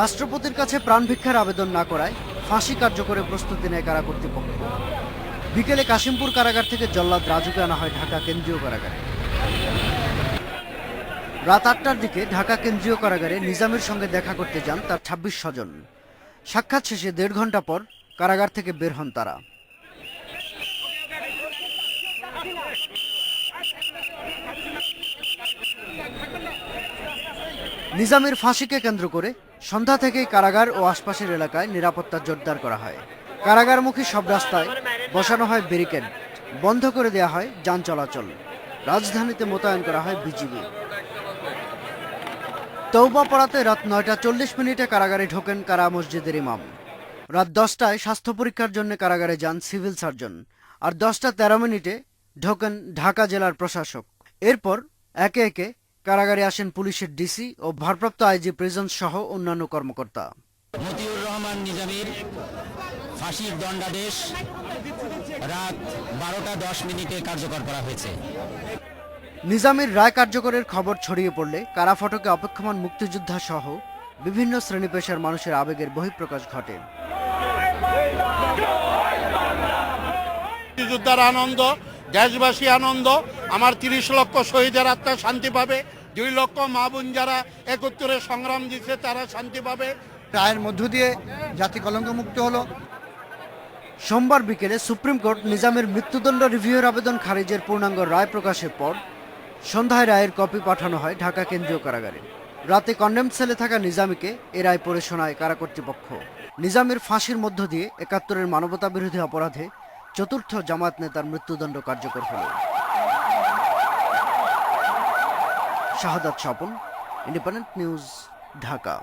রাষ্ট্রপতির কাছে প্রাণ ভিক্ষার আবেদন না করায় ফাঁসি কার্যকরে প্রস্তুতি নেয় কারা কর্তৃপক্ষ। বিকেলে কাশিমপুর কারাগার থেকে জল্লাদ রাজুকে আনা হয় ঢাকা কেন্দ্রীয় কারাগারে। রাত আটটার দিকে ঢাকা কেন্দ্রীয় কারাগারে নিজামের সঙ্গে দেখা করতে যান তার ছাব্বিশ স্বজন। সাক্ষাৎ শেষে দেড় ঘণ্টা পর কারাগার থেকে বের হন তারা। নিজামের ফাঁসিকে কেন্দ্র করে সন্ধ্যা থেকেই কারাগার ও আশপাশের এলাকায় নিরাপত্তা জোরদার করা হয়। কারাগারমুখী সব রাস্তায় বসানো হয় ব্যারিকেড, বন্ধ করে দেওয়া হয় যান চলাচল। রাজধানীতে মোতায়েন করা হয় বিজিবি। তৌবা পড়াতে রাত নয়টা চল্লিশ মিনিটে কারাগারে ঢোকেন কারা মসজিদের ইমাম। রাত দশটায় স্বাস্থ্য পরীক্ষার জন্য কারাগারে যান সিভিল সার্জন। আর দশটা তেরো মিনিটে ঢোকেন ঢাকা জেলার প্রশাসক। এরপর একে একে কারাগারে আসেন পুলিশের ডিসি ও ভারপ্রাপ্ত আইজি প্রিজন সহ অন্যান্য কর্মকর্তা। মতিউর রহমান নিজামীর ফাঁসির দণ্ডাদেশ রাত বারোটা দশ মিনিটে কার্যকর করা হয়েছে। নিজামের রায় কার্যকরের খবর ছড়িয়ে পড়লে কারা ফটকে অপেক্ষমান মুক্তিযোদ্ধা সহ বিভিন্ন শ্রেণি পেশার মানুষের আবেগের বহিঃপ্রকাশ ঘটে। মুক্তিযোদ্ধার আনন্দ দেশবাসী আনন্দ আমার তিরিশ লক্ষ শহীদের আত্মা শান্তি পাবে, দুই লক্ষ মা বোন যারা একত্রে সংগ্রাম দিচ্ছে তারা শান্তি পাবে। রায়ের মধ্য দিয়ে জাতি কলঙ্ক মুক্ত হলো। সোমবার বিকেলে সুপ্রিম কোর্ট নিজামের মৃত্যুদণ্ড রিভিউর আবেদন খারিজের পূর্ণাঙ্গ রায় প্রকাশের পর সন্ধ্যায় রায়ের কপি পাঠানো হয় ঢাকা কেন্দ্রীয় কারাগারে। রাতে কন্ডেম সেলে থাকা নিজামীকে এ রায় পড়ে শোনায় কারা কর্তৃপক্ষ। নিজামের ফাঁসির মধ্য দিয়ে একাত্তরের মানবতা বিরোধী অপরাধে চতুর্থ জামাত নেতার মৃত্যুদণ্ড কার্যকর হল। Shahadat Swapan Independent news Dhaka